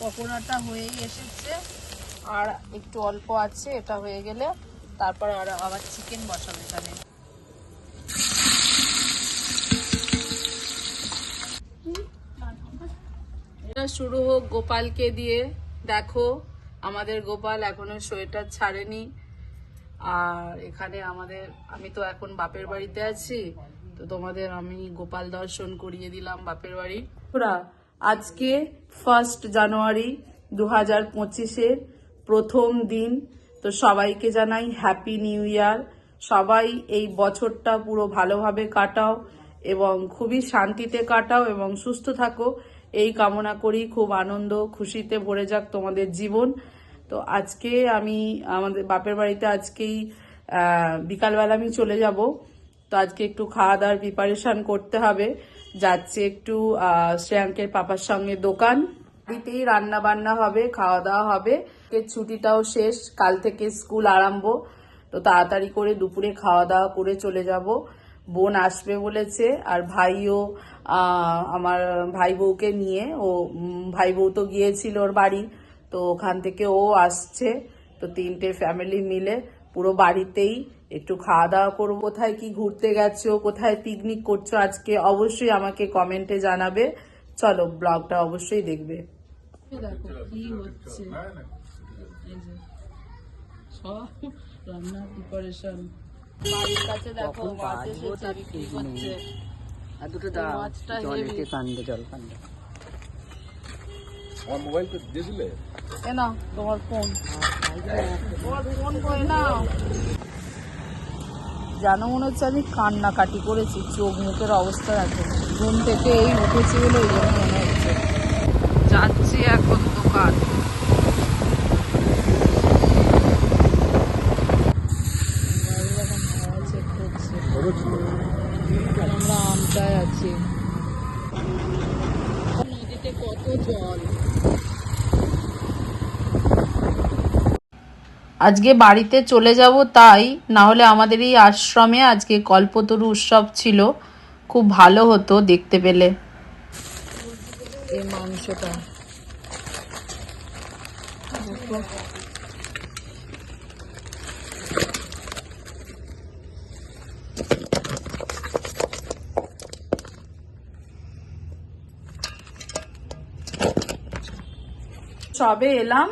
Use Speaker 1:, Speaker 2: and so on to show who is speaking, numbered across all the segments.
Speaker 1: পকোড়াটা হয়েই এসেছে। আর একটু অল্প আছে, এটা হয়ে গেলে তারপর আর আবার চিকেন বসাবে এখানে। শুরু হোক গোপালকে দিয়ে। দেখো, আমাদের গোপাল এখনও সোয়েটার ছাড়েনি। আর এখানে আমাদের, আমি তো এখন বাপের বাড়িতে আছি, তো তোমাদের আমি গোপাল দর্শন করিয়ে দিলাম বাপের বাড়ি। আজকে ফার্স্ট জানুয়ারি দু হাজার পঁচিশের প্রথম দিন। তো সবাইকে জানাই হ্যাপি নিউ ইয়ার সবাই এই বছরটা পুরো ভালোভাবে কাটাও এবং খুবই শান্তিতে কাটাও এবং সুস্থ থাকো। এই কামনা করি, খুব আনন্দ, খুশিতে ভরে যাক তোমাদের জীবন। তো আজকে আমি, আমাদের বাপের বাড়িতে আজকেই বিকালবেলা আমি চলে যাব। তো আজকে একটু খাওয়া দাওয়ার প্রিপারেশান করতে হবে। যাচ্ছে একটু শ্রেয়াঙ্কের পাপার সঙ্গে দোকান। বাড়িতেই রান্না বান্না হবে খাওয়া দাওয়া হবে ছুটিটাও শেষ, কাল থেকে স্কুল আরম্ভ। তো তাড়াতাড়ি করে দুপুরে খাওয়া দাওয়া করে চলে যাব। বোন আসবে বলেছে, আর ভাইও আমার ভাই বউকে নিয়ে, ও ভাই বউ তো গিয়েছিল ওর বাড়ি, তো ওখান থেকে ও আসছে। তো তিনটে ফ্যামিলি মিলে পুরো বাড়িতেই একটু খাওয়া দাওয়া করব কোথায় কি ঘুরতে গেছো কোথায় পিকনিক করছ আজকে অবশ্যই আমাকে কমেন্টে জানাবে। চলো ব্লগটা অবশ্যই দেখবে। দেখো কি হচ্ছে? এই যে সব রান্নার প্রিপারেশন বাড়ির কাছে দেখো মাছ এসেছে বিক্রি করছে
Speaker 2: আর দুটো দাও
Speaker 1: মাছটা
Speaker 2: জল কান্দে জল কান্দে
Speaker 3: আমার মোবাইলটা দিয়ে দিলে
Speaker 1: এ না তোমার ফোন তোমার ফোন কই না জানো মনে হচ্ছে আমি কান্নাকাটি করেছি, চোখ মুখের অবস্থা দেখো। ঘুম থেকে এই উঠেছি বলে ওই জন্য মনে হচ্ছে। যাচ্ছি এখন দোকান গাড়ি এখন হাওয়া চেক করছে
Speaker 3: খরচ
Speaker 1: আর আমরা আমটায় আছি নদীতে কত জল আজকে বাড়িতে চলে যাব তাই না হলে আমাদের এই আশ্রমে আজকে কল্পতরু উৎসব ছিল। খুব ভালো হতো দেখতে পেলে। সবে এলাম,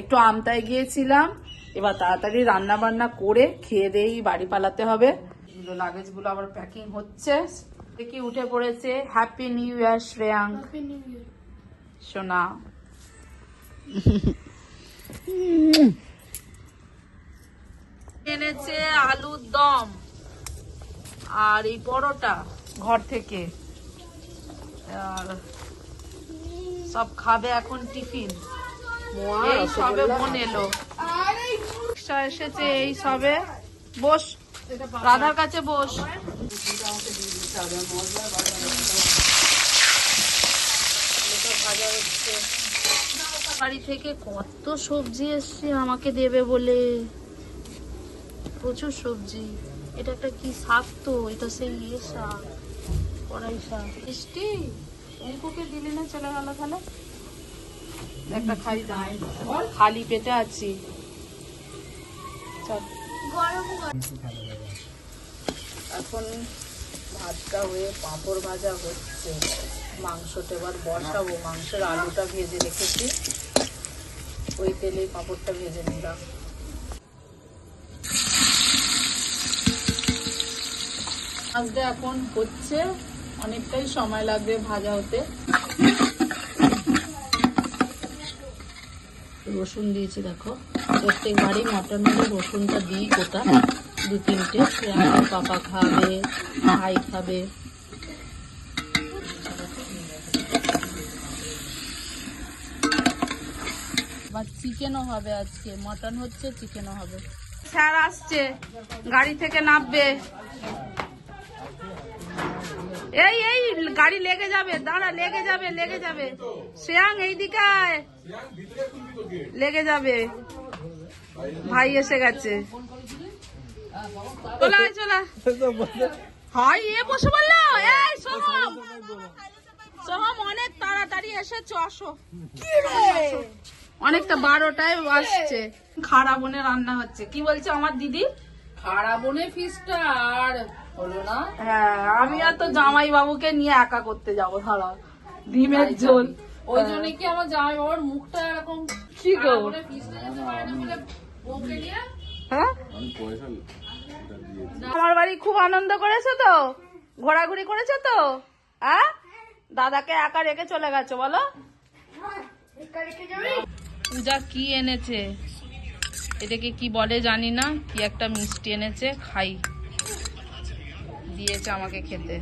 Speaker 1: একটু আমতায় গিয়েছিলাম। এবার তাড়াতাড়ি রান্না বান্না করে খেয়ে দিয়েই বাড়ি পালাতে হবে। এগুলো লাগেজগুলো আবার প্যাকিং হচ্ছে। দেখি উঠে পড়েছে। Happy new year Shreyank. সোনা। এনেছে আলুর দম আর এই পরোটা ঘর থেকে। আর সব খাবে এখন টিফিন। এই সবে বোন এলো। রিক্সা এসেছে এই সবে। বস, রাধার কাছে বস। বাড়ি থেকে কত সবজি এসছে আমাকে দেবে বলে। প্রচুর সবজি। এটা একটা কি শাক তো? এটা সেই ইয়ে শাক, কড়াই শাক। মিষ্টি? অঙ্কুকে দিলে না চলে গেল তাহলে? একটা খালি খালি পেটে আছি। এখন ভাতটা হয়ে পাঁপড় ভাজা হচ্ছে। মাংসটা এবার বসাবো। মাংসের আলুটা ভেজে রেখেছি। ওই তেলেই পাঁপড়টা ভেজে নিলাম। মাছটা এখন হচ্ছে অনেকটাই সময় লাগবে ভাজা হতে। রসুন দিয়েছি, দেখো। প্রত্যেক বাড়ি মটন রসুনটা দিই গোটা দু তিনটে। আমার পাপা খাবে ভাই খাবে। বা চিকেনও হবে আজকে। মটন হচ্ছে চিকেনও হবে। স্যার আসছে। গাড়ি থেকে নামবে। এই এই গাড়ি লেগে যাবে। দাঁড়া লেগে যাবে লেগে যাবে। শ্রেয়াং এই দিকে আয়। লেগে যাবে। ভাই এসে গেছে। চলে চলে হাই এ বসে বলল এই শোনো সোহম অনেক তাড়াতাড়ি এসেছ আসো। অনেকটা বারোটায় আসছে। খাড়া বনে রান্না হচ্ছে। কি বলছে আমার দিদি?
Speaker 2: খাড়া বনে ফিসটা আর হলো না?
Speaker 1: হ্যাঁ আমি আর তো জামাই বাবুকে নিয়ে একা করতে যাব ধরো ডিমের ঝোল।
Speaker 2: ওই জন্য কি আমার জামাই বাবার মুখটা এরকম
Speaker 1: কি গো? হ্যাঁ আমার বাড়ি খুব আনন্দ করেছ তো? ঘোরাঘুরি করেছ তো? হ্যাঁ? দাদাকে একা রেখে চলে গেছো বলো। পূজা কি এনেছে? এটাকে কি বলে জানি না কি একটা মিষ্টি এনেছে খাই। দিয়েছে আমাকে খেতে।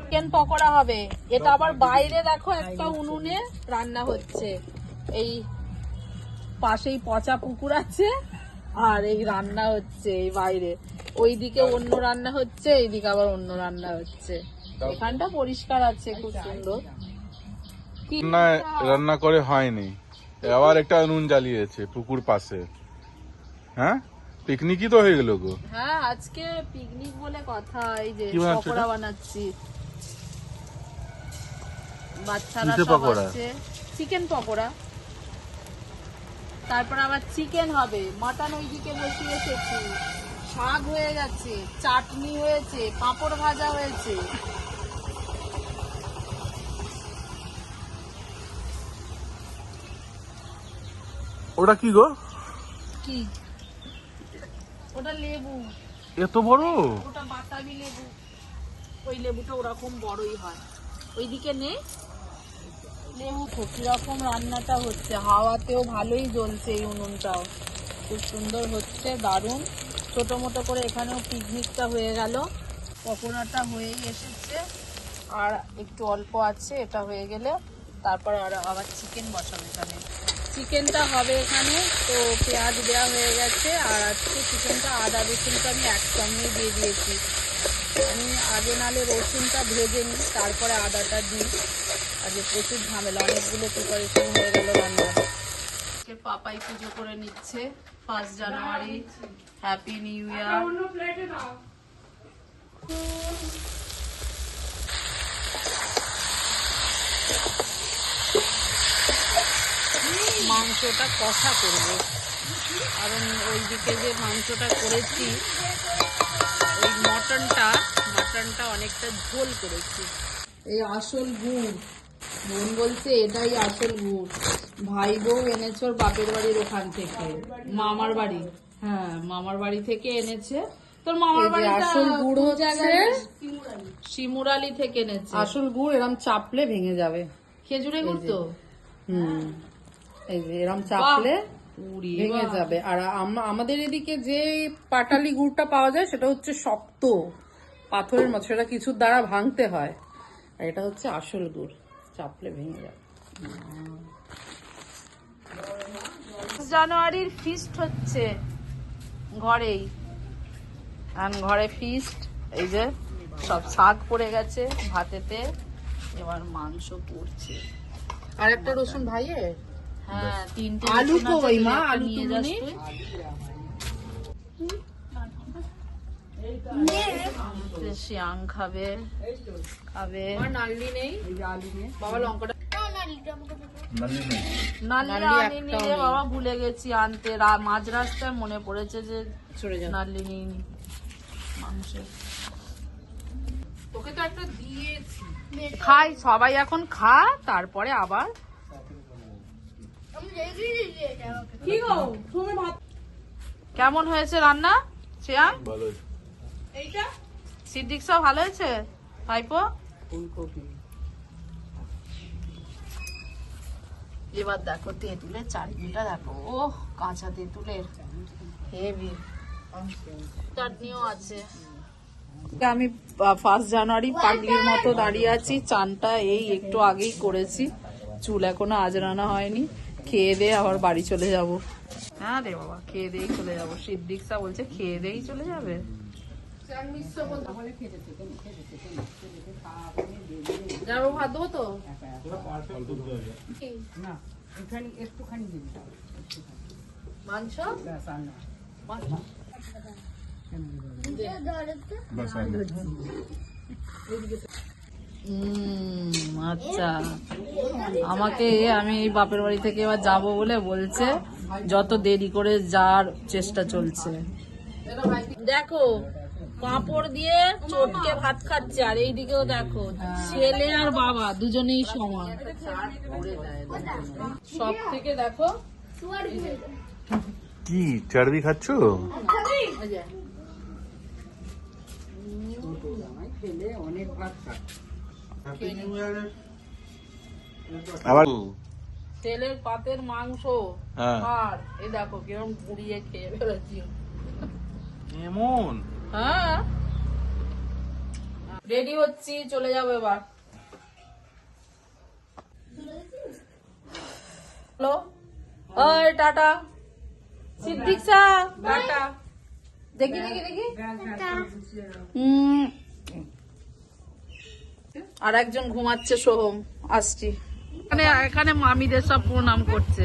Speaker 1: চিকেন পকোড়া হবে। এটা আবার বাইরে দেখো একটা উনুনে রান্না হচ্ছে। এই পাশেই পচা পুকুর আছে আর এই রান্না হচ্ছে এই বাইরে। ওইদিকে অন্য রান্না হচ্ছে এইদিকে আবার অন্য রান্না হচ্ছে। এখানটা পরিষ্কার আছে খুব সুন্দর।
Speaker 3: রান্না রান্না করে হয়নি। আবার একটা নুন জ্বালিয়েছে পুকুর পাশে। হ্যাঁ? পিকনিকই তো হয়ে গেল গো।
Speaker 1: হ্যাঁ আজকে পিকনিক বলে কথা এই যে পকোড়া বানাচ্ছি। বাচ্চারা সব
Speaker 3: পকোড়া?
Speaker 1: আছে চিকেন পকোড়া। তারপর আবার চিকেন হবে। মাটন ওইদিকে বসিয়ে এসেছি শাক হয়ে গেছে চাটনি হয়েছে পাঁপড় ভাজা হয়েছে।
Speaker 3: ওটা কি গো?
Speaker 1: কি? ওটা লেবু।
Speaker 3: এত বড়?
Speaker 1: ওটা বাতাবি লেবু। ওই লেবুটা ওরকম বড়ই হয়। ওইদিকে নে। তো কীরকম রান্নাটা হচ্ছে। হাওয়াতেও ভালোই জ্বলছে এই উনুনটাও। খুব সুন্দর হচ্ছে, দারুণ। ছোটো মোটো করে এখানেও পিকনিকটা হয়ে গেল। পকোড়াটা হয়েই এসেছে। আর একটু অল্প আছে, এটা হয়ে গেলে তারপর আর আবার চিকেন বসাবো এখানে। চিকেনটা হবে এখানে, তো পেঁয়াজ দেওয়া হয়ে গেছে। আর আজকে চিকেনটা আদা রসুনটা আমি একসঙ্গে দিয়ে দিয়েছি। আমি আগে নালে রসুনটা ভেজে নিই তারপরে আদাটা দিই। আজকে প্রচুর ঝামেলা অনেকগুলো প্রিপারেশন হয়ে গেল রান্না। পাপাই পুজো করে নিচ্ছে first January happy new year মাংসটা কষা করব। কারণ ওইদিকে যে মাংসটা করেছি ওই মটনটা মটনটা অনেকটা ঝোল করেছি। এই আসল গুড়। বোন বলছে এটাই আসল গুড়। ভাই বউ এনেছে ওর বাপের বাড়ির ওখান থেকে। মামার বাড়ি। হ্যাঁ মামার বাড়ি থেকে এনেছে। তোর মামার বাড়ি
Speaker 2: আসল গুড় হচ্ছে
Speaker 1: শিমুরালি থেকে এনেছে।
Speaker 2: আসল গুড় এরম চাপলে ভেঙে যাবে।
Speaker 1: খেজুরে গুড় তো?
Speaker 2: হুম। এই যে এরম চাপলে ভেঙে যাবে। আর আম- আমাদের এদিকে যে পাটালি গুড়টা পাওয়া যায় সেটা হচ্ছে শক্ত পাথরের মতো সেটা কিছুর দ্বারা ভাঙতে হয়। আর এটা হচ্ছে আসল গুড় চাপলে ভেঙে যাবে।
Speaker 1: জানুয়ারির ফিস্ট হচ্ছে ঘরেই। আর ঘরে ফিস্ট এই যে সব শাক পড়ে গেছে ভাতেতে এবার মাংস পড়ছে।
Speaker 2: আর একটা রসুন ভাইয়ে
Speaker 1: তিনটে
Speaker 2: আলু
Speaker 1: আছে,
Speaker 2: কই মা? আলু।
Speaker 1: শিয়াং খাবে খাবে।
Speaker 2: নেই? বাবা লঙ্কাটা
Speaker 1: নালি
Speaker 2: নালি
Speaker 1: আনিনি
Speaker 2: একটাও
Speaker 1: রে
Speaker 2: নেই।
Speaker 1: বাবা ভুলে গেছি আনতে। মাঝ রাস্তায় মনে পড়েছে যে নালি নিইনি। মাংসের
Speaker 2: তোকে তো একটা দিয়েছি।
Speaker 1: খাই সবাই এখন খা তারপরে আবার
Speaker 2: তুমি
Speaker 1: কেমন হয়েছে রান্না? শ্রেয়াং সিদ্দিক সব ভালো হয়েছে? ভাইপো?
Speaker 2: ফুলকপি।
Speaker 1: এবার দেখো তেঁতুলের চাটনিটা দেখো। ও কাঁচা তেঁতুলের। হেভি চাটনিও আছে। আমি ফার্স্ট জানুয়ারি পাগলির মতো দাঁড়িয়ে আছি। চানটা এই একটু আগেই করেছি। চুল এখনও আজরানো হয়নি। খেয়ে দিয়ে আবার বাড়ি চলে যাব। হ্যাঁ রে বাবা খেয়ে দিয়েই চলে যাব। সিদ্দিকসা বলছে খেয়ে দিয়েই চলে যাবে। যাব ভাত দেবো তো?
Speaker 2: একটুখানি
Speaker 1: মাংস? আচ্ছা। আমাকে আমি এই বাপের বাড়ি থেকে এবার যাব বলে বলছে যত দেরি করে যাওয়ার চেষ্টা চলছে। দেখো কাপড় দিয়ে চটকে ভাত খাচ্ছে আর এইদিকেও দেখো ছেলে আর বাবা দুজনেই সমান। সব থেকে দেখো
Speaker 3: কি চারবি খাচ্ছ? আবার
Speaker 1: তেলের পাতের মাংস
Speaker 3: হ্যাঁ।
Speaker 1: আর এই দেখো কিরম খেয়ে ফেলেছি।
Speaker 3: এমন?
Speaker 1: হ্যাঁ। রেডি হচ্ছি চলে যাব এবার। হ্যালো? ওই টাটা। সিদ্দিক স্যার। টাটা। দেখি দেখি দেখি। উম, আর একজন ঘুমাচ্ছে সোহম আসছি। এখানে এখানে মামিদের সব প্রণাম করছে।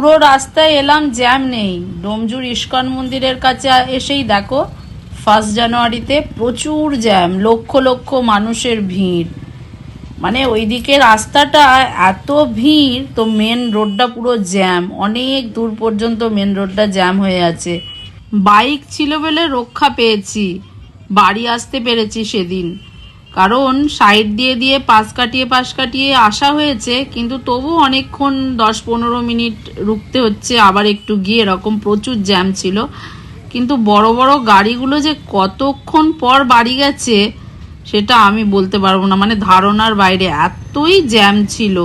Speaker 1: পুরো রাস্তায় এলাম জ্যাম নেই। ডোমজুর ইস্কন মন্দিরের কাছে এসেই দেখো ফার্স্ট জানুয়ারিতে প্রচুর জ্যাম লক্ষ লক্ষ মানুষের ভিড়। মানে ওইদিকে রাস্তাটা এত ভিড়, তো মেন রোডটা পুরো জ্যাম অনেক দূর পর্যন্ত মেন রোডটা জ্যাম হয়ে আছে। বাইক ছিল বলে রক্ষা পেয়েছি। বাড়ি আসতে পেরেছি সেদিন। কারণ সাইড দিয়ে দিয়ে পাশ কাটিয়ে পাশ কাটিয়ে আসা হয়েছে, কিন্তু তবু অনেকক্ষণ দশ পনেরো মিনিট রুখতে হচ্ছে, আবার একটু গিয়ে এরকম প্রচুর জ্যাম ছিল। কিন্তু বড় বড় গাড়িগুলো যে কতক্ষণ পর বাড়ি গেছে, সেটা আমি বলতে পারব না। মানে ধারণার বাইরে এতই জ্যাম ছিল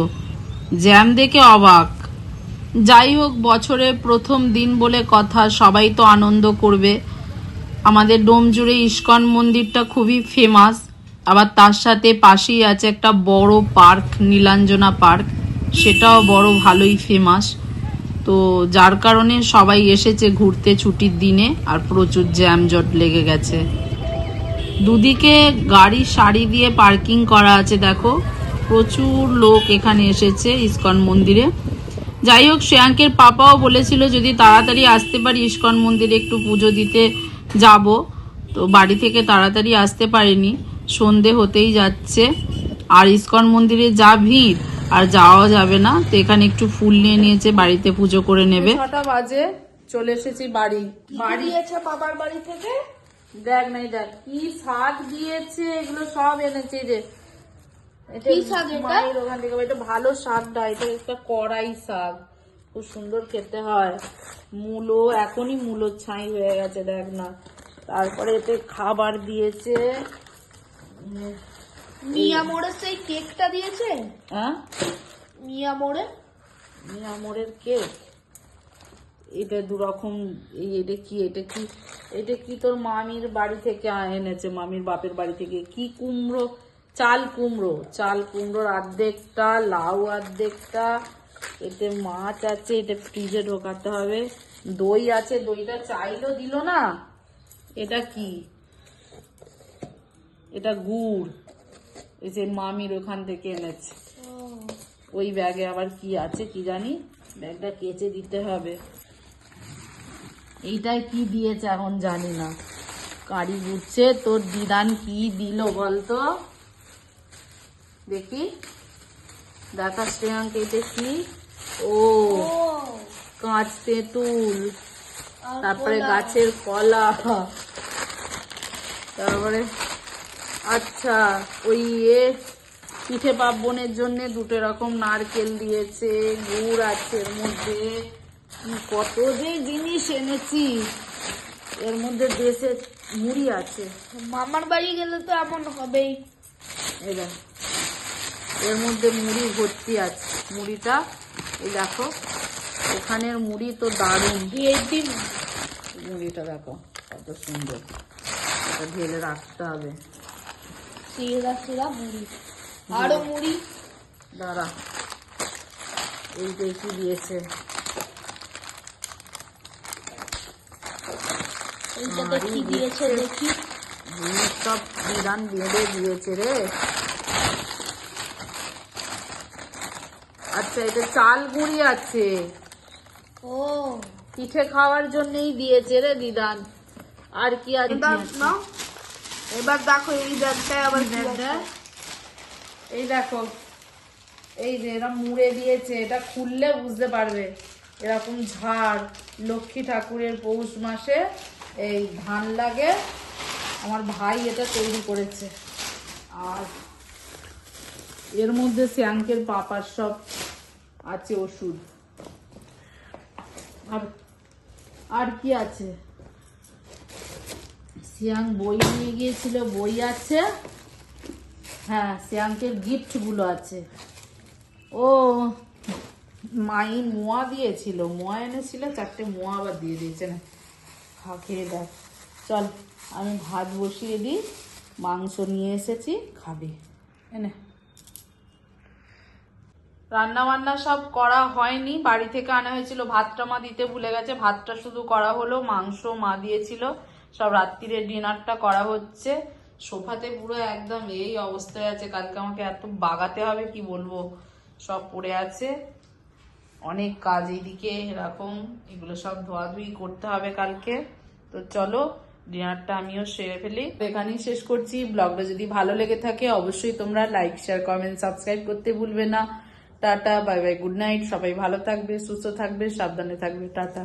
Speaker 1: জ্যাম দেখে অবাক। যাই হোক, বছরে প্রথম দিন বলে কথা, সবাই তো আনন্দ করবে। আমাদের ডোমজুড়ে ইস্কন মন্দিরটা খুবই ফেমাস আবার তার সাথে পাশেই আছে একটা বড় পার্ক, নীলাঞ্জনা পার্ক। সেটাও বড় ভালোই ফেমাস তো যার কারণে সবাই এসেছে ঘুরতে ছুটির দিনে, আর প্রচুর জ্যাম জট লেগে গেছে। দুদিকে গাড়ি, সারি দিয়ে পার্কিং করা আছে, দেখো। প্রচুর লোক এখানে এসেছে ইস্কন মন্দিরে। যাই হোক, শ্রেয়াঙ্কের পাপাও বলেছিল যদি তাড়াতাড়ি আসতে পারি ইস্কন মন্দিরে একটু পুজো দিতে যাব। তো বাড়ি থেকে তাড়াতাড়ি আসতে পারিনি। সন্ধে হতেই যাচ্ছে। আর ইস্কন মন্দিরে যা ভিড় আর যাওয়া যাবে না। তো এখানে একটু ফুল নিয়ে নিয়েছে বাড়িতে পুজো করে নেবে। ছটা বাজে চলে এসেছি বাড়ি। বাড়ি
Speaker 4: দিয়েছে বাবার বাড়ি থেকে?
Speaker 1: দেখ নাই দেখ। কি শাক দিয়েছে এগুলো সব এনেছে যে।
Speaker 4: কি শাক এটা?
Speaker 1: ওখান থেকে এটা ভালো শাকটা এটা একটা কড়াই শাক। খুব সুন্দর খেতে হয়। মূলো এখনই মূলো ছাই হয়ে গেছে দেখ না। তারপরে এতে খাবার দিয়েছে।
Speaker 4: মিয়া মোড়ে সেই কেকটা দিয়েছে?
Speaker 1: হ্যাঁ?
Speaker 4: মিয়া মোড়ে?
Speaker 1: মিয়ামোরের কেক? এটা দু রকম এই এটা কি এটা কি এটা কি তোর মামির বাড়ি থেকে এনেছে মামির বাপের বাড়ি থেকে? কি কুমড়ো? চাল কুমড়ো। চাল কুমড়োর অর্ধেকটা লাউ অর্ধেকটা এতে মাছ আছে এটা ফ্রিজে ঢোকাতে হবে। দই আছে দইটা চাইলো দিল না। এটা কি? এটা গুড়। এই যে মামির ওখান থেকে এনেছে। ওই ব্যাগে আবার কি আছে কি জানি? ব্যাগটা কেচে দিতে হবে। এইটাই কি দিয়েছে এখন জানি না। কারি বুঝছে? তোর দিদান কি দিল বলতো? দেখি। দেখা শ্রেয়াঙ্ক এটা কি? ও কাঁচ তেঁতুল। তারপরে গাছের কলা। তারপরে আচ্ছা ওই ইয়ে পিঠে পার্বণের জন্য দুটো রকম নারকেল দিয়েছে গুড় আছে এর মধ্যে। কত যে জিনিস এনেছি। এর মধ্যে দেশে মুড়ি আছে।
Speaker 4: মামার বাড়ি গেলে তো এমন হবেই।
Speaker 1: এবার এর মধ্যে মুড়ি ভর্তি আছে। মুড়িটা এই দেখো ওখানের মুড়ি তো দারুণ। মুড়িটা দেখো কত সুন্দর। এটা ঢেলে রাখতে হবে।
Speaker 4: সিরা সিরা মুড়ি। আরও মুড়ি।
Speaker 1: দাঁড়া। এই দিয়েছে? আচ্ছা এটা চাল আছে।
Speaker 4: ও।
Speaker 1: পিঠে খাওয়ার জন্যই দিয়েছে রে আর কি আছে
Speaker 4: এবার দেখো এই ব্যাগটায় আবার
Speaker 1: এই দেখো। এই যে এরা মুড়ে দিয়েছে এটা খুললে বুঝতে পারবে। এরকম ঝাড় লক্ষ্মী ঠাকুরের পৌষ মাসে এই ধান লাগে। আমার ভাই এটা তৈরি করেছে। আর এর মধ্যে শ্যাঙ্কের পাপার সব আছে ওষুধ। আর আর কি আছে? সিয়াং বই নিয়ে গিয়েছিল, বই আছে। হ্যাঁ শ্রেয়াঙ্কের গিফটগুলো আছে। ও, মাই মোয়া দিয়েছিল। মোয়া এনেছিল, চারটে মোয়া আবার দিয়ে দিয়েছে। না খা, খেয়ে দেখ। চল, আমি ভাত বসিয়ে দিই। মাংস নিয়ে এসেছি, খাবে। এনে রান্না বান্না সব করা হয়নি। বাড়ি থেকে আনা হয়েছিল, ভাতটা মা দিতে ভুলে গেছে। ভাতটা শুধু করা হলো, মাংস মা দিয়েছিল। সব রাত্রিরে ডিনারটা করা হচ্ছে। সোফাতে পুরো একদম এই অবস্থায় আছে। কালকে আমাকে এত বাগাতে হবে, কি বলব? সব পড়ে আছে। অনেক কাজ এইদিকে, এরকম। এগুলো সব ধোয়াধুয়ি করতে হবে কালকে। তো চলো, ডিনারটা আমিও সেরে ফেলি। এখানেই শেষ করছি। ব্লগটা যদি ভালো লেগে থাকে, অবশ্যই তোমরা লাইক শেয়ার কমেন্ট সাবস্ক্রাইব করতে ভুলবে না। টাটা বাই বাই গুড নাইট সবাই ভালো থাকবে, সুস্থ থাকবে, সাবধানে থাকবে। টাটা।